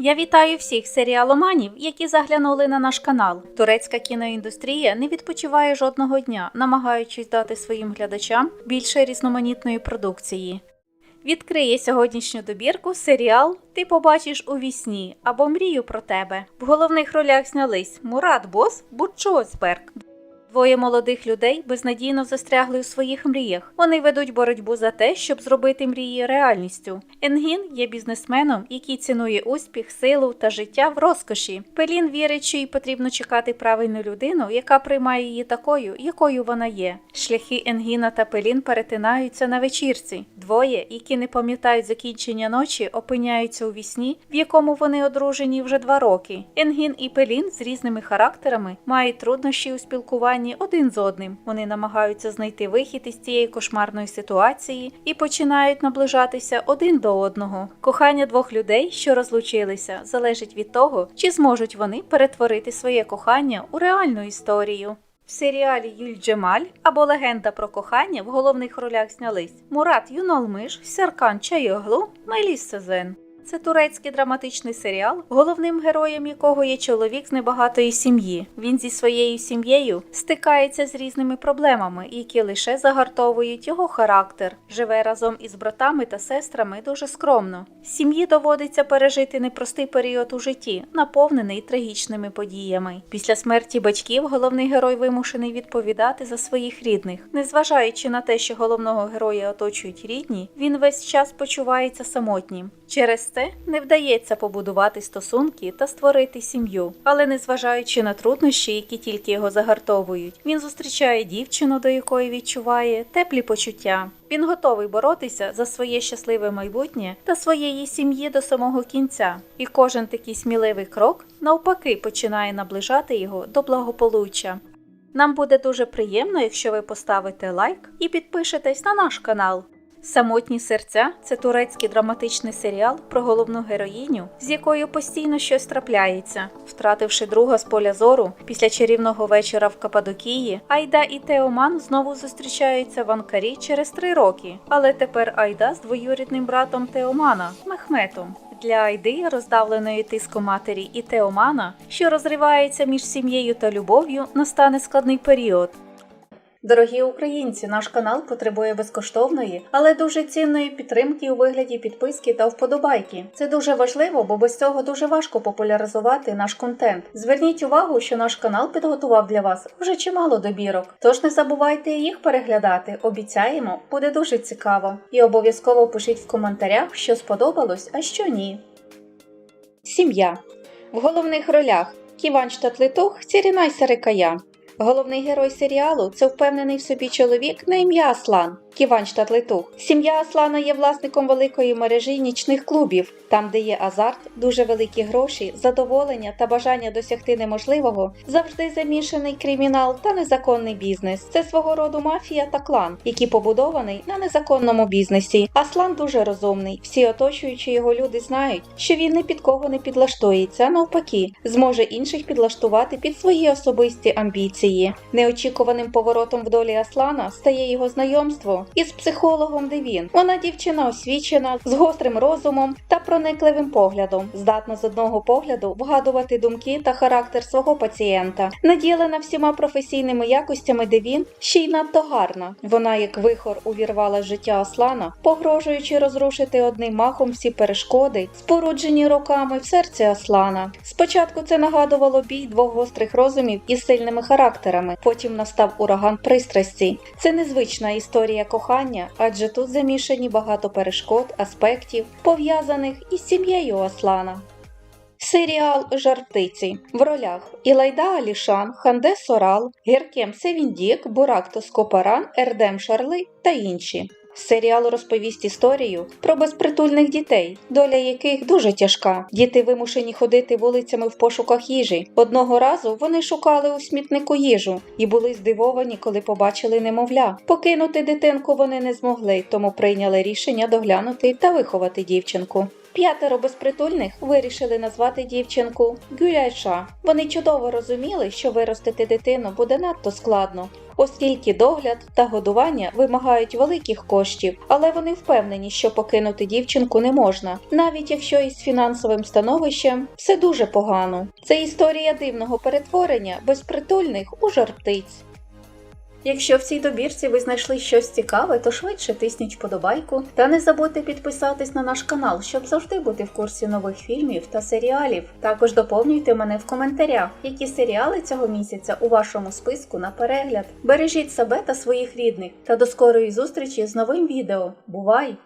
Я вітаю всіх серіаломанів, які заглянули на наш канал. Турецька кіноіндустрія не відпочиває жодного дня, намагаючись дати своїм глядачам більше різноманітної продукції. Відкриє сьогоднішню добірку серіал Ти побачиш у вісні або Мрію про тебе. В головних ролях знялись Мурат Бос, Бурчо. Двоє молодих людей безнадійно застрягли у своїх мріях. Вони ведуть боротьбу за те, щоб зробити мрії реальністю. Енгін є бізнесменом, який цінує успіх, силу та життя в розкоші. Пелін вірить, що їй потрібно чекати правильну людину, яка приймає її такою, якою вона є. Шляхи Енгіна та Пелін перетинаються на вечірці. Двоє, які не пам'ятають закінчення ночі, опиняються у вісні, в якому вони одружені вже два роки. Енгін і Пелін з різними характерами мають труднощі у спілкуванні один з одним. Вони намагаються знайти вихід із цієї кошмарної ситуації і починають наближатися один до одного. Кохання двох людей, що розлучилися, залежить від того, чи зможуть вони перетворити своє кохання у реальну історію. В серіалі Юль Джемаль або Легенда про кохання в головних ролях знялись Мурат Юнолмиш, Серкан Чайоглу, Меліс Сезен. Це турецький драматичний серіал, головним героєм якого є чоловік з небагатої сім'ї. Він зі своєю сім'єю стикається з різними проблемами, які лише загартовують його характер. Живе разом із братами та сестрами дуже скромно. Сім'ї доводиться пережити непростий період у житті, наповнений трагічними подіями. Після смерті батьків головний герой вимушений відповідати за своїх рідних. Незважаючи на те, що головного героя оточують рідні, він весь час почувається самотнім. Через це не вдається побудувати стосунки та створити сім'ю. Але незважаючи на труднощі, які тільки його загартовують, він зустрічає дівчину, до якої відчуває теплі почуття. Він готовий боротися за своє щасливе майбутнє та своєї сім'ї до самого кінця. І кожен такий сміливий крок навпаки починає наближати його до благополуччя. Нам буде дуже приємно, якщо ви поставите лайк і підпишетесь на наш канал. Самотні серця це турецький драматичний серіал про головну героїню, з якою постійно щось трапляється. Втративши друга з поля зору після чарівного вечора в Кападокії, Айда і Теоман знову зустрічаються в Анкарі через три роки. Але тепер Айда з двоюрідним братом Теомана Мехметом. Для Айди, роздавленої тиском матері і Теомана, що розривається між сім'єю та любов'ю, настане складний період. Дорогі українці, наш канал потребує безкоштовної, але дуже цінної підтримки у вигляді підписки та вподобайки. Це дуже важливо, бо без цього дуже важко популяризувати наш контент. Зверніть увагу, що наш канал підготував для вас вже чимало добірок. Тож не забувайте їх переглядати. Обіцяємо, буде дуже цікаво. І обов'язково пишіть в коментарях, що сподобалось, а що ні. Сім'я в головних ролях Ківан Штатлитух, Цірінай Сарикая. Головний герой серіалу це впевнений в собі чоловік на ім'я Аслан. Ківан Штатлитух. Сім'я Аслана є власником великої мережі нічних клубів, там, де є азарт, дуже великі гроші, задоволення та бажання досягти неможливого, завжди замішаний кримінал та незаконний бізнес. Це свого роду мафія та клан, який побудований на незаконному бізнесі. Аслан дуже розумний. Всі оточуючі його люди знають, що він не під кого не підлаштується, навпаки, зможе інших підлаштувати під свої особисті амбіції. Неочікуваним поворотом в долі Аслана стає його знайомство із психологом Девін. Вона дівчина освічена, з гострим розумом та проникливим поглядом, здатна з одного погляду вгадувати думки та характер свого пацієнта. Наділена всіма професійними якостями Девін ще й надто гарна. Вона, як вихор, увірвала життя Аслана, погрожуючи розрушити одним махом всі перешкоди, споруджені роками в серці Аслана. Спочатку це нагадувало бій двох гострих розумів із сильними характерами. Потім настав ураган пристрасті. Це незвична історія кохання, адже тут замішані багато перешкод, аспектів, пов'язаних із сім'єю Аслана. Серіал Жартиці в ролях Ілайда Алішан, Ханде Сорал, Геркем Севіндік, Бурак Тоскопаран, Ердем Шарли та інші. Серіал розповість історію про безпритульних дітей, доля яких дуже тяжка. Діти вимушені ходити вулицями в пошуках їжі. Одного разу вони шукали у смітнику їжу і були здивовані, коли побачили немовля. Покинути дитинку вони не змогли, тому прийняли рішення доглянути та виховати дівчинку. П'ятеро безпритульних вирішили назвати дівчинку Гюляйша. Вони чудово розуміли, що виростити дитину буде надто складно. Оскільки догляд та годування вимагають великих коштів, але вони впевнені, що покинути дівчинку не можна, навіть якщо із фінансовим становищем все дуже погано. Це історія дивного перетворення безпритульних у жар-птиць. Якщо в цій добірці ви знайшли щось цікаве, то швидше тисніть вподобайку та не забудьте підписатись на наш канал, щоб завжди бути в курсі нових фільмів та серіалів. Також доповнюйте мене в коментарях, які серіали цього місяця у вашому списку на перегляд. Бережіть себе та своїх рідних та до скорої зустрічі з новим відео. Бувай!